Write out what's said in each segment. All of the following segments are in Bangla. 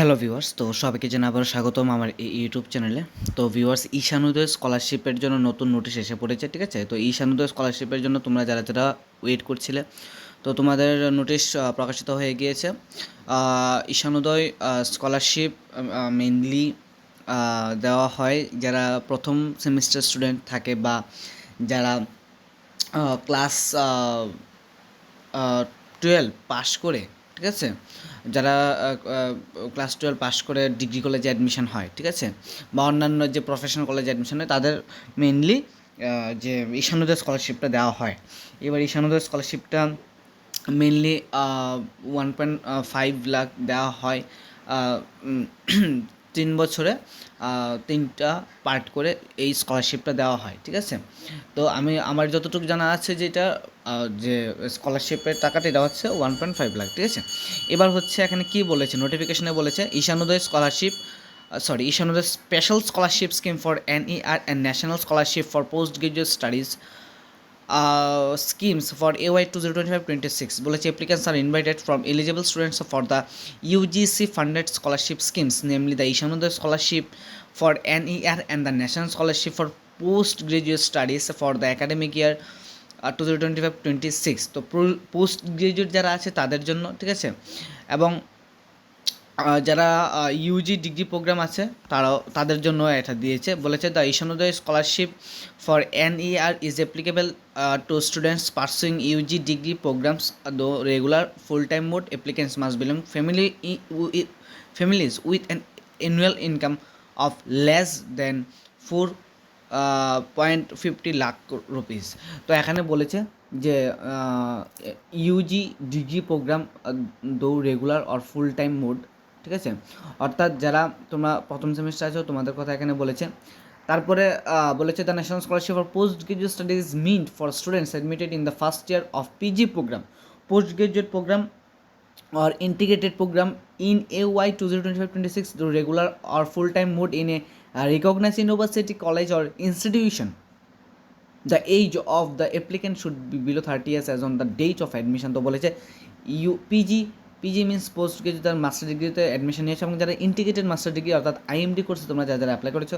হ্যালো ভিউয়ার্স তো সবাইকে জানাই আবার স্বাগতম আমার এই ইউটিউব চ্যানেলে তো ভিউয়ার্স ঈশানোদয় স্কলারশিপের জন্য নতুন নোটিশ এসে পড়েছে, ঠিক আছে? তো ঈশানোদয় স্কলারশিপের জন্য তোমরা যারা যারা ওয়েট করছিলে, তো তোমাদের নোটিশ প্রকাশিত হয়ে গিয়েছে। ঈশানুদয় স্কলারশিপ মেনলি দেওয়া হয় যারা প্রথম সেমিস্টার স্টুডেন্ট থাকে বা যারা ক্লাস টুয়েলভ পাশ করে ঠিক আছে? যারা ক্লাস টুয়েলভ পাশ করে ডিগ্রি কলেজে অ্যাডমিশন হয়, ঠিক আছে? বা অন্যান্য যে প্রফেশনাল কলেজে অ্যাডমিশন হয়, তাদের মেনলি যে ঈশানোদয় স্কলারশিপটা দেওয়া হয়। এবার Ishan Uday স্কলারশিপটা mainly one point five lakh দেওয়া হয় তিন বছরে তিনটা পার্ট করে এই স্কলারশিপটা দেওয়া হয় ঠিক আছে? তো আমি আমার যতটুকু জানা আছে যেটা আহ, যে স্কলারশিপের টাকাটা এটা হচ্ছে ওয়ান পয়েন্ট ফাইভ লাখ ঠিক আছে? এবার হচ্ছে এখানে কি বলেছে? নোটিফিকেশনে বলেছে Ishan Uday scholarship sorry Ishan Uday special scholarship scheme for N E R and national scholarship for post graduate studies schemes for A Y two zero twenty five twenty six বলেছে applicants are invited from eligible students for the UGC funded scholarship schemes namely the Ishan Uday scholarship for N E R and the national scholarship for post graduate studies for the academic year two zero twenty five twenty six তো পোস্ট গ্রাজুয়েট যারা আছে তাদের জন্য, ঠিক আছে? এবং যারা ইউজি ডিগ্রি প্রোগ্রাম আছে, তারাও, তাদের জন্য এটা দিয়েছে। বলেছে the Ishan Uday scholarship for N E R is applicable to students pursuing UG degree programs though regular full time mode applicants must belong family families with an annual income of less than four point fifty lakh rupees তো এখানে বলেছে যে UG degree program though regular or full time mode ঠিক আছে? অর্থাৎ যারা তোমরা প্রথম সেমিস্টার আছো, তোমাদের কথা এখানে বলেছে। তারপরে বলেছে the national scholarship for post graduate study is meant for students admitted in the first year of PG program post graduate program or integrated program in A Y two zero twenty five twenty six regular or full time mode in a recognise university college or institution the age of the applicant should be below thirty years as on the date of admission তো বলেছে you PG PG means post graduate যারা মাস্টার ডিগ্রিতে অ্যাডমিশন নিয়েছে এবং যারা ইন্টিগ্রেটেড মাস্টার ডিগ্রি অর্থাৎ আইএমডি কোর্সে তোমরা যারা যারা অ্যাপ্লাই করেছ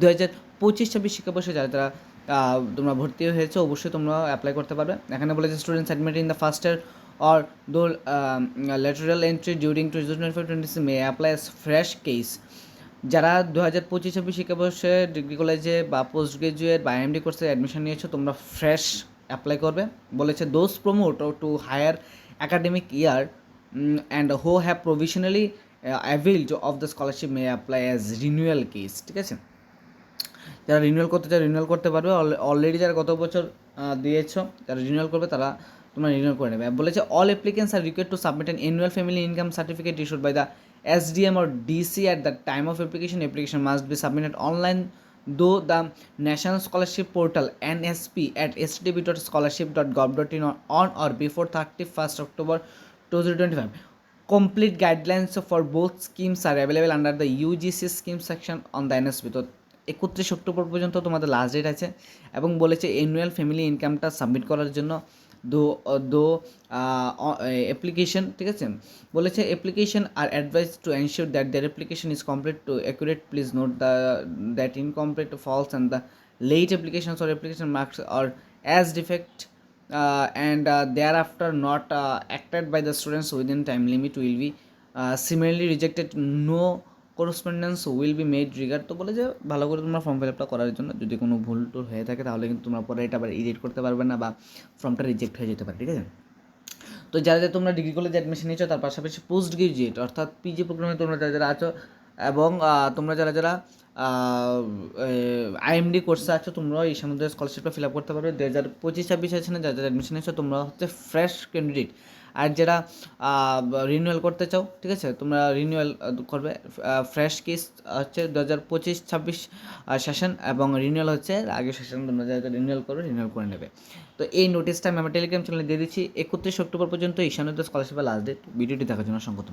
দু হাজার পঁচিশ ছাব্বিশ শিক্ষাবর্ষে যারা যারা তোমরা ভর্তি হয়েছে অবশ্যই তোমরা অ্যাপ্লাই করতে পারবে। এখানে বলেছে students admit in the first year or though um, lateral entry during 2025-26 may apply as fresh case. যারা দু হাজার পঁচিশ ছাব্বিশ শিক্ষাবর্ষে ডিগ্রি কলেজে বা পোস্ট গ্রাজুয়েট বা এমডি কোর্সে অ্যাডমিশন নিয়েছো তোমরা ফ্রেশ অ্যাপ্লাই করবে। বলেছে those promote to higher academic year and who have provisionally availed of the scholarship may apply as renewal case ঠিক আছে? যারা রিনিউয়াল করতে চায় রিনিউয়াল করতে পারবে। অলরেডি যারা গত বছর দিয়েছ, যারা রিনিউয়াল করবে, তারা তোমরা রিনিউয়াল করে নেবে। বলেছে all applicants are required to submit an annual family income certificate issued by the SDM or DC at the time of application. Application must be submitted online, though the National Scholarship Portal NSP at http.scholarship.gov.in on- on or before 31st October 2025. Complete guidelines for both schemes are available under the UGC scheme section on the NSP. তো একত্রিশ অক্টোবর পর্যন্ত তোমাদের লাস্ট ডেট আছে এবং বলেছে অ্যানুয়াল ফ্যামিলি ইনকামটা সাবমিট করার জন্য দো দো অ্যাপ্লিকেশন ঠিক আছে বলেছে application are advise to ensure that their application is complete to accurate please note the that incomplete false and the applications or application marks are as defect uh, and uh, thereafter not uh, acted by the students within time limit will be uh, similarly rejected. No correspondence will be made regard তো বলে যে ভালো করে তোমরা ফর্ম ফিল আপটা করার জন্য যদি কোনো ভুল টুল হয়ে থাকে তাহলে কিন্তু তোমরা পরে এটা আবার এডিট করতে পারবে না বা ফর্মটা রিজেক্ট হয়ে যেতে পারে ঠিক আছে? তো যারা যারা তোমরা ডিগ্রি কলেজে অ্যাডমিশন নিয়েছো তার পাশাপাশি পোস্ট গ্রাজুয়েট অর্থাৎ পিজি প্রোগ্রামে তোমরা যারা যারা আছো এবং তোমরা যারা যারা আইএমডি কোর্সে আছো তোমরা এই সমুদ্রের স্কলারশিপটা ফিল আপ করতে পারবে। দু হাজার পঁচিশ, ছাব্বিশ আছে না যারা অ্যাডমিশন নিয়েছো তোমরা হচ্ছে ফ্রেশ ক্যান্ডিডেট আর যারা রিনিউয়াল করতে চাও, ঠিক আছে, তোমরা রিনিউয়াল করবে ফ্রেশ কেস হচ্ছে দু হাজার পঁচিশ, ছাব্বিশ সেশন এবং রিনিউয়াল হচ্ছে আগের সেশন তোমরা যারা রিনিউয়াল করবে রিনিউয়াল করে নেবে। তো এই নোটিশটা আমি আমার টেলিগ্রাম চ্যানেলে দিয়ে দিচ্ছি, একত্রিশ অক্টোবর পর্যন্ত ঈশানোদয় স্কলারশিপের লাস্ট ডেট ভিডিওটি দেখার জন্য অসংখ্য